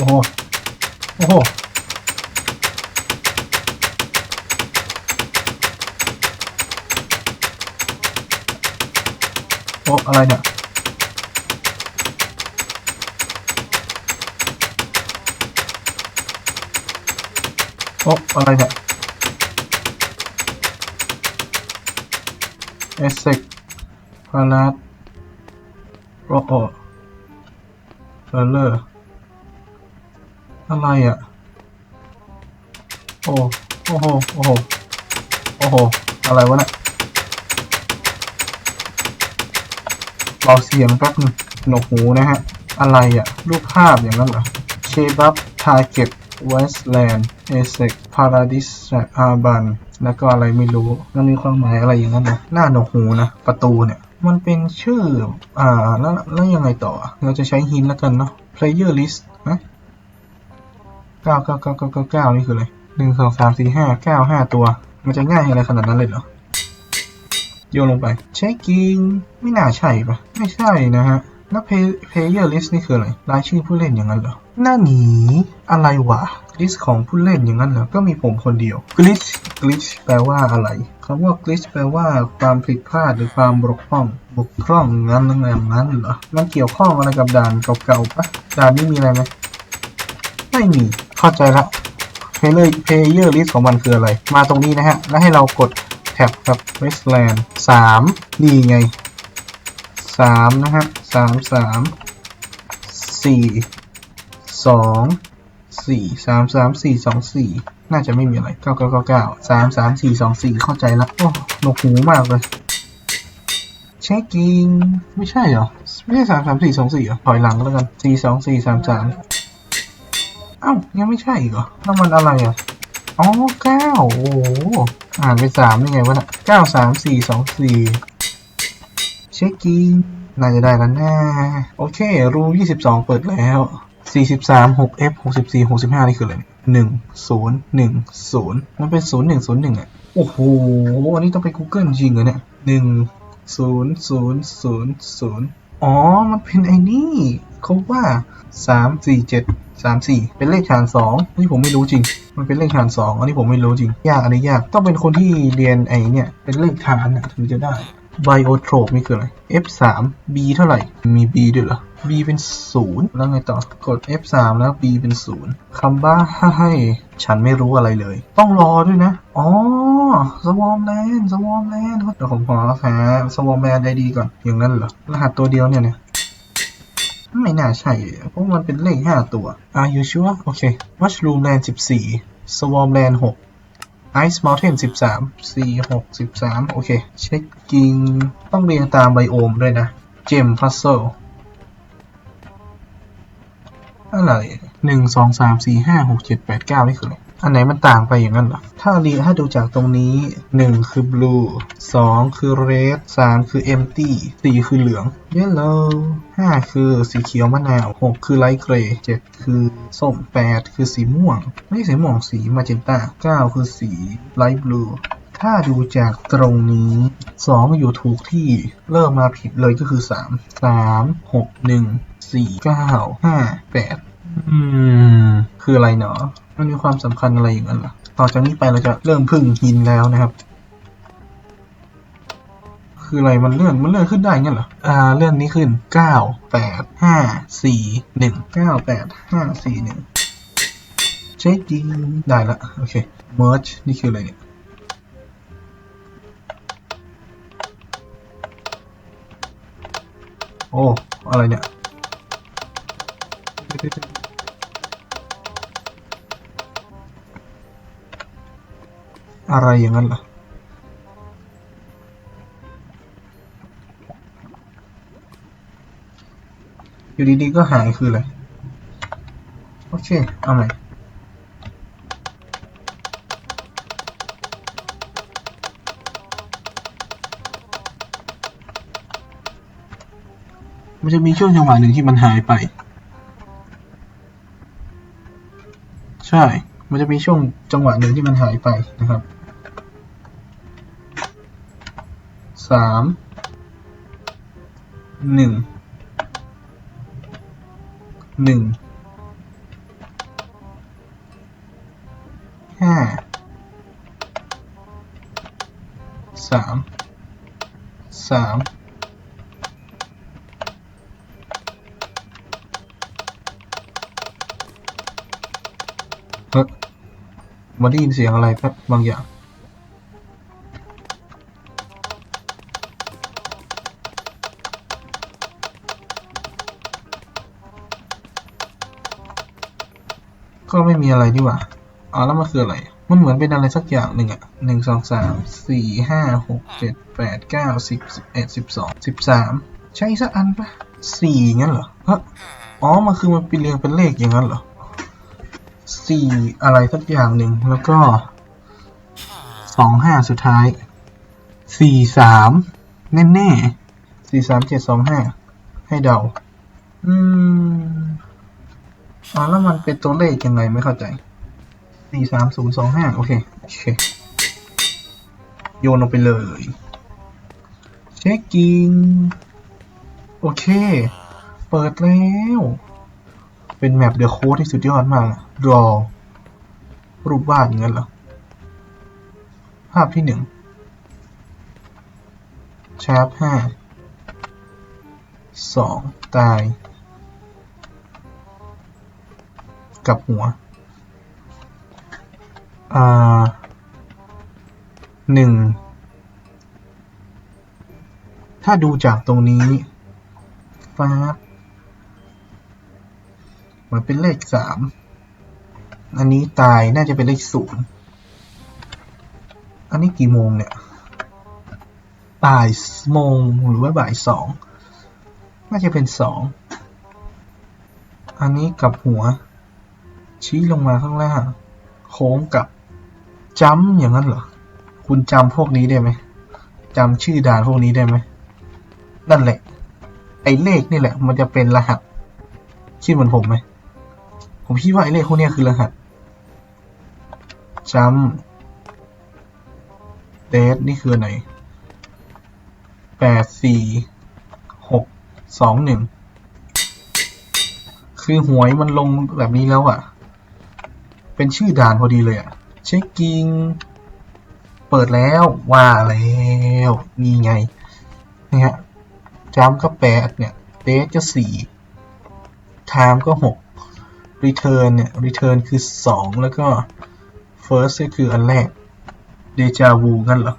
โอ้โห โอ้โห โอ้อะไรเนี่ย โอ้อะไรเนี่ยเอสเซกพาราสโรโอเฟลเลอร์ อะไรอะ โอ้โอ้โห โอ้โห โอ้โห อะไรวะเนี่ยเบาเสียงแป๊บนึงหนกหูนะฮะ อะไรอะ รูปภาพอย่างนั้นเหรอเชบับทาเก็ตเวสแลนด์เอเซกพาราดิสอาบันแล้วก็อะไรไม่รู้มันมีความหมายอะไรอย่างนั้นนะหน้าหนกหูนะ ประตูเนี่ย มันเป็นชื่อ อ่า แล้วแล้วยังไงต่อ เราจะใช้ฮินแล้วกันเนาะ player list เก้าเก้าเก้าเก้าเก้าเก้านี่คืออะไรหนึ่งสองสามสี่ห้าเก้าห้าตัว มันจะง่ายอะไรขนาดนั้นเลยเหรอ โยนลงไปใช้กิงไม่น่าใช่ปะไม่ใช่นะฮะ แล้ว play- player list นี่คืออะไร รายชื่อผู้เล่นอย่างนั้นเหรอ หน้าหนี อะไรวะ list ของผู้เล่นอย่างนั้นเหรอ ก็มีผมคนเดียว glitch glitch แปลว่าอะไรคำว่า glitch แปลว่าความผิดพลาดหรือความบกพร่อง บกพร่องงั้นงั้นงั้นเหรอ มันเกี่ยวข้องอะไรกับด่านเก่าๆปะด่านนี้มีอะไรไหมไม่มี เข้าใจละ player player list ของมันคืออะไร มาตรงนี้นะฮะ แล้วให้เรากดแท็บกับ westland สามนี่ไงสามนะฮะสามสามสี่สองสี่สามสามสี่สองสี่น่าจะไม่มีอะไรเก้าเก้าเก้าเก้าสามสามสี่สองสี่เข้าใจละโอ้หนวกหูมากเลยเช็คกิ้งไม่ใช่เหรอ ไม่ใช่สามสามสี่สองสี่เหรอถอยหลังแล้วกันสี่สองสี่สามสาม เอ้า ยังไม่ใช่อีกเหรอแล้วมันอะไรอะ อ๋อเก้าโอ้โหอ่านไปสามได้ไงวะน่ะเก้าสามสี่สองสี่เช็คกิ้งน่าจะได้แล้วนะโอเค รูยี่สิบสองเปิดแล้วสี่สิบสามหก F หกสิบสี่หกสิบห้านี่คืออะไรหนึ่งศูนย์หนึ่งศูนย์มันเป็นศูนย์หนึ่งศูนย์หนึ่งอะ โอ้โห อันนี้ต้องไป Google จริงเหรอเนี่ยหนึ่งศูนย์ศูนย์ศูนย์ศูนย์อ๋อ มันเป็นไอ้นี่เขาว่าสามสี่เจ็ด สามสี่เป็นเลขฐานสองนี่ผมไม่รู้จริง มันเป็นเลขฐานสองอันนี้ผมไม่รู้จริง ยากอันนี้ยากต้องเป็นคนที่เรียนไอ้เนี่ยเป็นเลขฐานนะถึงจะได้ไบโอโทรปนี่คืออะไร F 3 B เท่าไหร่ มี B ด้วยเหรอ B เป็นศูนย์แล้วไงต่อ กด F 3 แล้ว B เป็นศูนย์คำบ้าให้ฉันไม่รู้อะไรเลย ต้องรอด้วยนะ อ๋อสวอมแลนด์สวอมแลนด์เดี๋ยวผมขอหาสวอมแลนด์ไอดีก่อน อย่างนั้นเหรอ รหัสตัวเดียวเนี่ยเนี่ย ไม่น่าใช่ เพราะมันเป็นเลขห้าตัว Are you sure โอเค Mushroom Land 14 Swarm Land 6 Ice Mountain 13 C 6 13 โอเค เช็คกิง ต้องเรียงตามไบโอมด้วยนะเจมพัซเซิลอะไรหนึ่งสองสามสี่ห้าหกเจ็ดแปดเก้านี่คืออะไร อันไหนมันต่างไปอย่างนั้นหรอถ้ารีถ้าดูจากตรงนี้ 1 คือ blue 2 คือ red 3 คือ empty 4 คือเหลือง yellow 5 คือสีเขียวมะนาว 6 คือ light gray 7 คือส้ม 8 คือสีม่วง ไม่ใช่สีม่วงสีมาเจนต้า 9 คือสี light blue ถ้าดูจากตรงนี้ 2 อยู่ถูกที่เริ่มมาผิดเลยก็คือ 3 3 6 1 4 9 5 8 อืม คืออะไรเนาะมันมีความสำคัญอะไรอย่างนั้นเหรอต่อจากนี้ไปเราจะเริ่มพึ่งหินแล้วนะครับ คืออะไรมันเลื่อนมันเลื่อนขึ้นได้เงั้นเหรออ่าเลื่อนนี้ขึ้นเก้าแปดห้าสี่หนึ่งเก้าแปดห้าสี่หนึ่งเช็คดีได้ละโอเค merge นี่คืออะไรเนี่ยโอ้ อะไรเนี่ย อะไรอย่างนั้นล่ะอยู่ดีๆก็หายคืออะไร โอเค เอาใหม่มันจะมีช่วงจังหวะหนึ่งที่มันหายไป ใช่ มันจะมีช่วงจังหวะหนึ่งที่มันหายไปนะครับ สามหนึ่งหนึ่งห้าสามสามเฮ้ยมัได้ยินเสียงอะไรครับบางอย่าง ก็ไม่มีอะไรนี่หว่าอ๋อแล้วมันคืออะไร มันเหมือนเป็นอะไรสักอย่างหนึ่งอะหนึ่งสองสามสี่ห้าหกเจ็ดแปดเก้าสิบสิบเอ็ดสิบสองสิบสามใช่สักอันปะสี่งั้นเหรอฮะอ๋อ มันคือมันเป็นเรียงเป็นเลขอย่างนั้นเหรอสี่อะไรสักอย่างหนึ่งแล้วก็สองห้าสุดท้ายสี่สามแน่แน่สี่สามเจ็ดสองห้าให้เดา อืม อ๋อแล้วมันเป็นตัวเลขยังไงไม่เข้าใจสี่สามศูนย์สองห้าโอเคโอเค โยนลงไปเลย เช็คกิ้งโอเค เปิดแล้ว เป็นแมปเดอะโค้ดที่สุดยอดมากรอรูปวาดอย่างนั้นเหรอ ภาพที่หนึ่งชาร์ปห้าสองตาย กับหัวอ่าหนึ่งถ้าดูจากตรงนี้ฟ้ามันเป็นเลขสามอันนี้ตายน่าจะเป็นเลขศูนย์อันนี้กี่โมงเนี่ยบ่ายโมงหรือว่าบ่ายสองน่าจะเป็นสองอันนี้กับหัว ชี้ลงมาข้างล่าง โค้งกับจัมอย่างนั้นเหรอ คุณจำพวกนี้ได้ไหมจำชื่อด่านพวกนี้ได้ไหม นั่นแหละ ไอ้เลขนี่แหละ มันจะเป็นรหัส คิดเหมือนผมไหม ผมคิดว่าไอ้เลขพวกนี้คือรหัสจัมเดทนี่คือไหนแปดสี่หกสองหนึ่งคือหวยมันลงแบบนี้แล้วอะ่ะ เป็นชื่อด่านพอดีเลยอะ่ะเช็คกิ้งเปิดแล้วว่าแล้วนี่ไงนี่ฮะจัมก็แปดเนี่ยเดทก็สี่ไทม์ก็หกรีเทิร์นเนี่ยรีเทิร์นคือสองแล้วก็เฟิร์สก็คืออันแรกเดจาวูกันเหรอ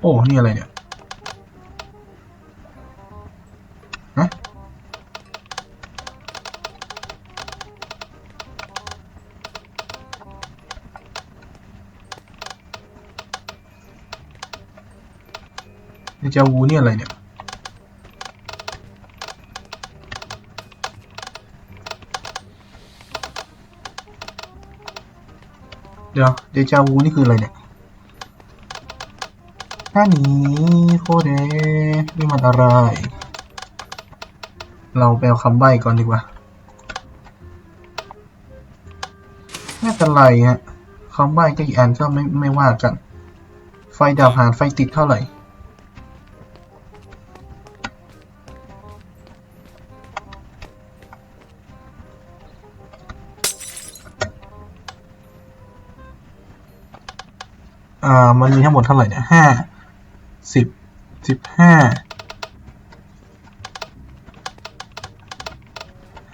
โอ้ นี่อะไรเนี่ย จาวูนี่อะไรเนี่ยเดี๋ยวเดจาวูนี่คืออะไรเนี่ยท่านี้โคเดนี่มันอะไร เราไปเอาคำใบ้ก่อนดีกว่าไม่เป็นไรฮะคำใบ้ก็อีกอันก็ไม่ไม่ว่ากัน ไฟดับหารไฟติดเท่าไหร่ มันมีทั้งหมดเท่าไหร่เนี่ยห้าสิบสิบห้า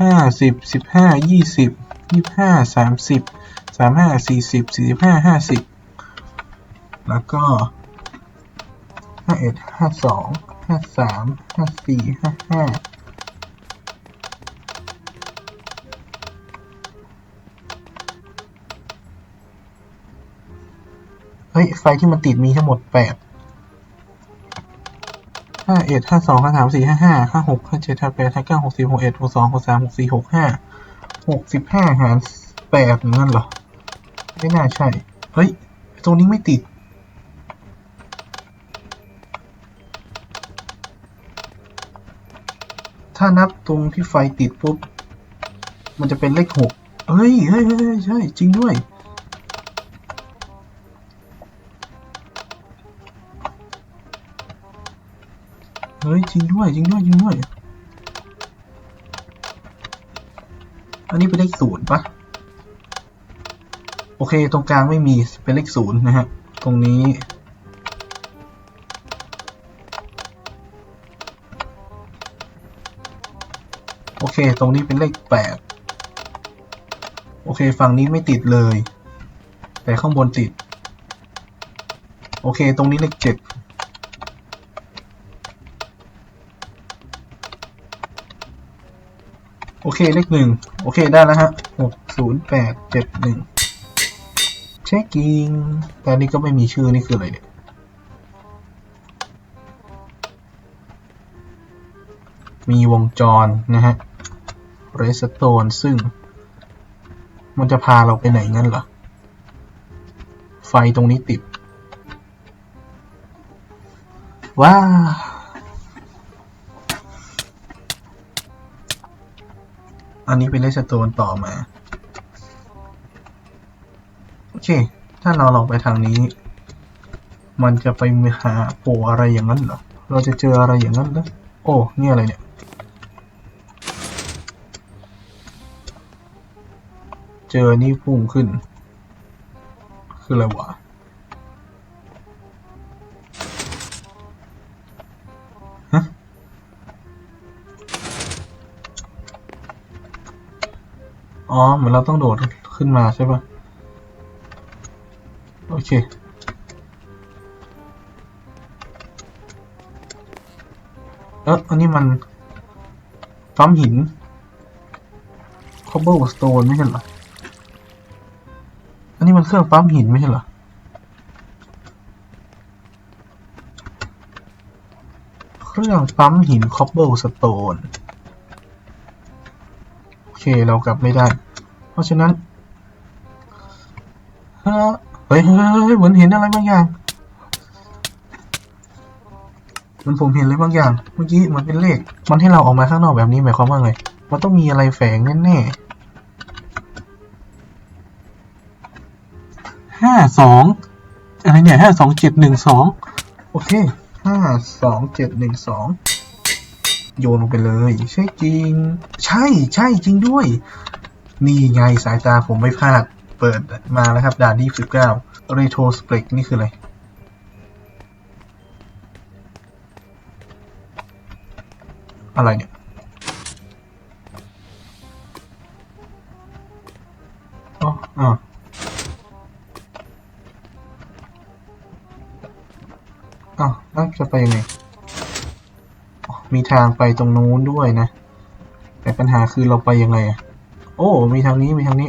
ห้าสิบสิบห้ายี่สิบยี่ห้าสามสิบสามห้าสี่สิบสี่สิบห้าห้าสิบแล้วก็ห้าเอ็ดห้าสองห้าสามห้าสี่ห้าห้า ฮ้ย ไฟที่มันติดมีทั้งหมดแปดห้าเอ็ดห้าสองห้าสามสี่ห้าห้าห้าหกห้าเจ็ดห้าแปดห้าเก้าหกสิบหกเอ็ดหกสองหกสามหกสี่หกห้าหกสิบห้าหารแปดนั่นเหรอ ไม่น่าใช่ เฮ้ย ตรงนี้ไม่ติด ถ้านับตรงที่ไฟติดปุ๊บ มันจะเป็นเลขหกเฮ้ยเฮ้ยเฮ้ยใช่ จริงด้วย เฮ้ยจริงด้วยจริงด้วยจริงด้วย อันนี้เป็นเลขศูนย์ปะโอเค ตรงกลางไม่มีเป็นเลขศูนย์นะฮะ ตรงนี้ โอเค ตรงนี้เป็นเลขแปดโอเค ฝั่งนี้ไม่ติดเลย แต่ข้างบนติด โอเค ตรงนี้เลขเจ็ด เคเลขหนึ่งโอเคได้แล้วฮะหกศูนย์แปดเจ็ดหนึ่งเช็คกิ้งแต่นนี้ก็ไม่มีชื่อนี่คืออะไรเนี่ยมีวงจรนะฮะเรสโตนซึ่ง มันจะพาเราไปไหนงั้นเหรอ ไฟตรงนี้ติด ว้า อันนี้เป็นเรสโตนต่อมา โอเค ถ้าเราลองไปทางนี้ มันจะไปหาโผล่อะไรอย่างนั้นเหรอ เราจะเจออะไรอย่างนั้นเหรอโอ้ นี่อะไรเนี่ย เจอนี่พุ่งขึ้น คืออะไรวะ อ๋อ เหมือนเราต้องโดดขึ้นมาใช่ปะโอเค เอออันนี้มันปั๊มหิน cobblestone ไม่ใช่เหรอ อันนี้มันเครื่องปั๊มหินไม่ใช่เหรอเครื่องปั๊มหิน cobblestone เคเรากลับไม่ได้ เพราะฉะนั้นเฮ้ยเฮ้ยเฮ้ยเฮ้ยเหมือนเห็นอะไรบางอย่างเหมันผมเห็นอะไรบางอย่าง เมื่อกี้มันเป็นเลข มันให้เราออกมาข้างนอกแบบนี้หมายความว่าไง มันต้องมีอะไรแฝงแน่ๆห้าสองอะไรเนี่ยห้าสองเจ็ดหนึ่งสองโอเคห้าสองเจ็ดหนึ่งสอง โยนลงไปเลย ใช่จริง ใช่ใช่จริงด้วย นี่ไงสายตาผมไม่พลาด เปิดมาแล้วครับด่านที่สิบเก้า retrospect นี่คืออะไรอะไรเนี่ย อ๋ออ่าอ้าวแล้วจะไปยังไง มีทางไปตรงนู้นด้วยนะ แต่ปัญหาคือเราไปยังไงอะโอ้ มีทางนี้ มีทางนี้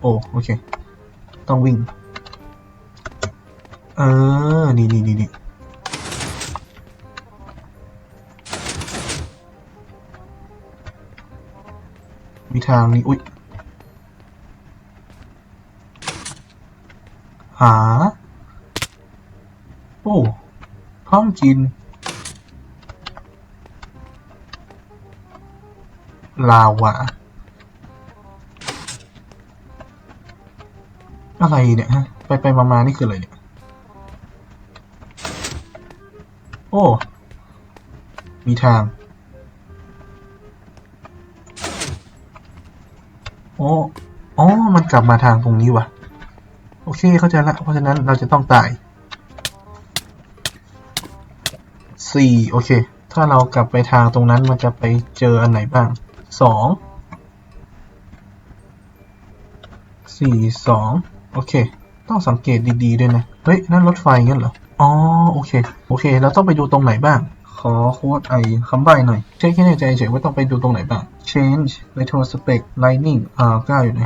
โอ้ โอเค ต้องวิ่ง เออ นี่นี่นี่นี่มีทางนี้ อุ๊ย หา โอ้ พร้อมกิน ลาวาอะไรเนี่ยฮะ ไปไปมามานี่คืออะไรเนี่ย โอ้ มีทาง โอ้อ๋อ มันกลับมาทางตรงนี้ว่ะ โอเค เข้าใจละ เพราะฉะนั้นเราจะต้องตาย สี่โอเค ถ้าเรากลับไปทางตรงนั้นมันจะไปเจออันไหนบ้างสองสี่สองโอเค ต้องสังเกตดีๆด้วยนะ เฮ้ย นั่นรถไฟงั้นเหรอ อ๋อ โอเค โอเคเราต้องไปดูตรงไหนบ้าง ขอโค้ดไอคำใบ้หน่อย เช็คให้แน่ใจเฉยว่าต้องไปดูตรงไหนบ้าง change retrospect lightning อ่าก้าอยู่ไหน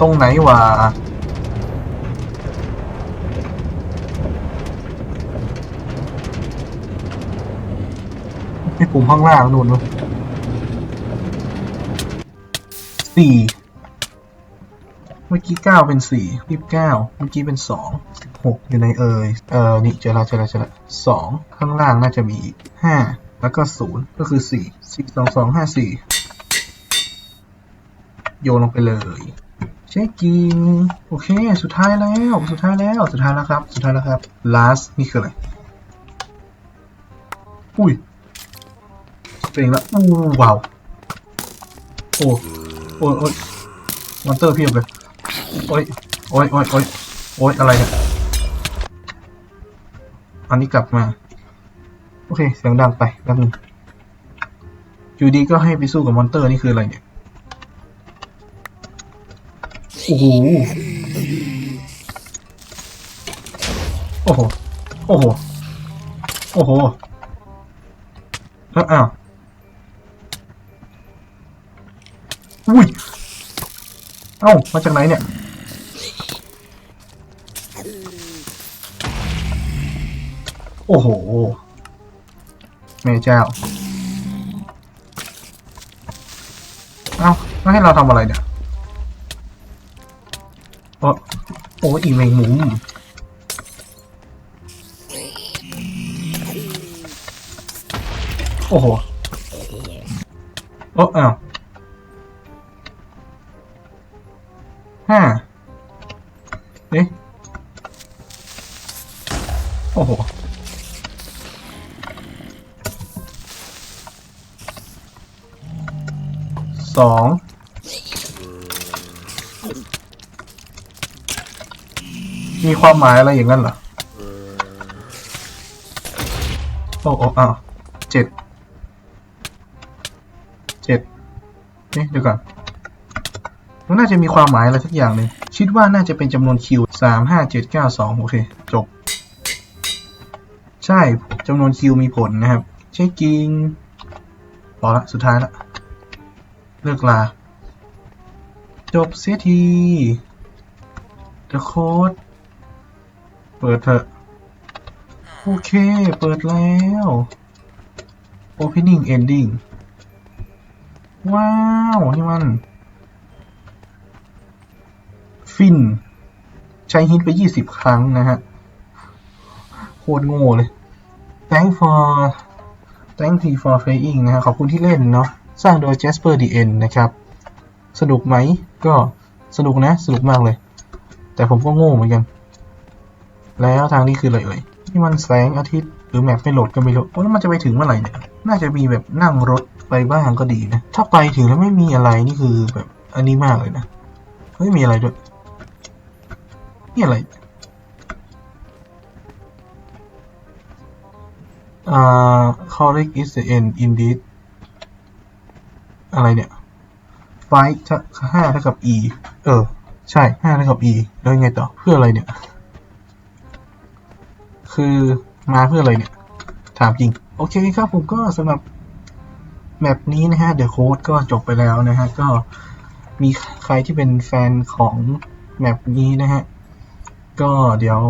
ตรงไหนวะ ไอ้ ปุ่มข้างล่างนู่นวะสี่เมื่อกี้เก้าเป็นสี่ยี่สิบเก้าเมื่อกี้เป็นสองสิบหกอยู่ในเอยเออนี่เจอละเจอละเจอละสองข้างล่างน่าจะมีอีกห้าแล้วก็ศูนย์ก็คือสี่สี่สองสองห้าสี่โยนลงไปเลยเช็คกิ้งโอเค สุดท้ายแล้ว สุดท้ายแล้ว สุดท้ายแล้วครับ สุดท้ายแล้วครับ last นี่คืออะไร อุ้ย ตัวเองละอู้ว้าวโอ้โอ้ยโอ้ยมอนเตอร์เพียบเลยโอ้ยโอ้ยโอ้ยโอ้ยโอ้ยอะไรเนี่ยอันนี้กลับมา โอเค เสียงดังไปแป๊บนึงอยู่ดีก็ให้ไปสู้กับมอนเตอร์นี่คืออะไรเนี่ยโอ้โหโอ้โห โอ้โห โอ้โหแล้วอ้าว อุ้ย เอ้า มาจากไหนเนี่ย โอ้โห แม่เจ้า เอ้าไม่ให้เราทำอะไรเนี่ยโอ้โอ้อีแมงมุมโอ้โห โอ้เอ้า สองมีความหมายอะไรอย่างนั้นเหรอ โอ้โอ้อ้าวเจ็ด เจ็ดเอ๊ะเดี๋ยวก่อน มันน่าจะมีความหมายอะไรสักอย่างหนึ่งคิดว่าน่าจะเป็นจำนวนคิวสามห้าเจ็ดเก้าสองโอเค จบ ใช่จำนวนคิวมีผลนะครับ ใช่จริงพอละ สุดท้ายละ เลิกลา จบเสียที The Code เปิดเถอะ โอเค เปิดแล้ว Opening Ending ว้าว นี่มัน ฟิน ใช้ฮิตไป 20 ครั้งนะฮะ โคตรโง่เลย Thank for Thank you for playing นะฮะ ขอบคุณที่เล่นเนาะ สร้างโดย Jasper DN นะครับ สนุกไหมก็สนุกนะ สนุกมากเลย แต่ผมก็โง่เหมือนกัน แล้วทางนี้คืออะไรเอ่ยนี่มันแสงอาทิตย์หรือแมปไม่โหลดก็ไม่รู้แล้วมันจะไปถึงเมื่อไหร่เนี่ย น่าจะมีแบบนั่งรถไปบ้างก็ดีนะ ถ้าไปถึงแล้วไม่มีอะไรนี่คือแบบอันนี้มากเลยนะเฮ้ยมีอะไรด้วยนี่อะไรอ่า correct is the end indeed อะไรเนี่ย five ถ้าห้าเท่ากับ e เออ ใช่ห้าเท่ากับ e แล้วยังไงต่อ เพื่ออะไรเนี่ย คือมาเพื่ออะไรเนี่ย ถามจริง โอเคครับผมก็สำหรับแมปนี้นะฮะ The Code ก็จบไปแล้วนะฮะ ก็มีใครที่เป็นแฟนของแมปนี้นะฮะ ก็เดี๋ยว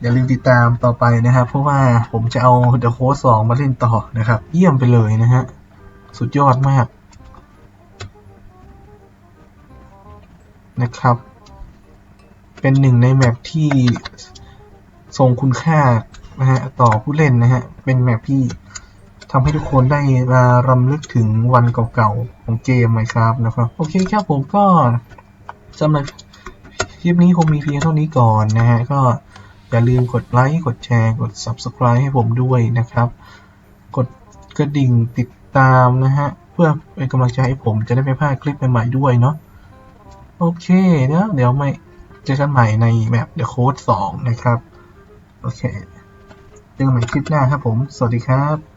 อย่าลืมติดตามต่อไปนะครับ เพราะว่าผมจะเอา The Code 2 มาเล่นต่อนะครับ เยี่ยมไปเลยนะฮะ สุดยอดมาก นะครับ เป็นหนึ่งในแมปที่ทรงคุณค่านะฮะต่อผู้เล่นนะฮะ เป็นแมปที่ทำให้ทุกคนได้มารำลึกถึงวันเก่าๆ ของเกม Minecraft นะครับ โอเคครับผมก็สำหรับคลิปนี้คงมีเพียงเท่านี้ก่อนนะฮะ ก็อย่าลืมกดไลค์ กดแชร์ กด Subscribe ให้ผมด้วยนะครับ กดกระดิ่งติด ตามนะฮะ เพื่อเป็นกำลังใจให้ผมจะได้ไม่พลาดคลิปใหม่ๆด้วยเนาะโอเคเดี๋ยวเดี๋ยวไม่เจอกันใหม่ในแมป The Code 2 นะครับ โอเค เจอกันใหม่คลิปหน้าครับผม สวัสดีครับ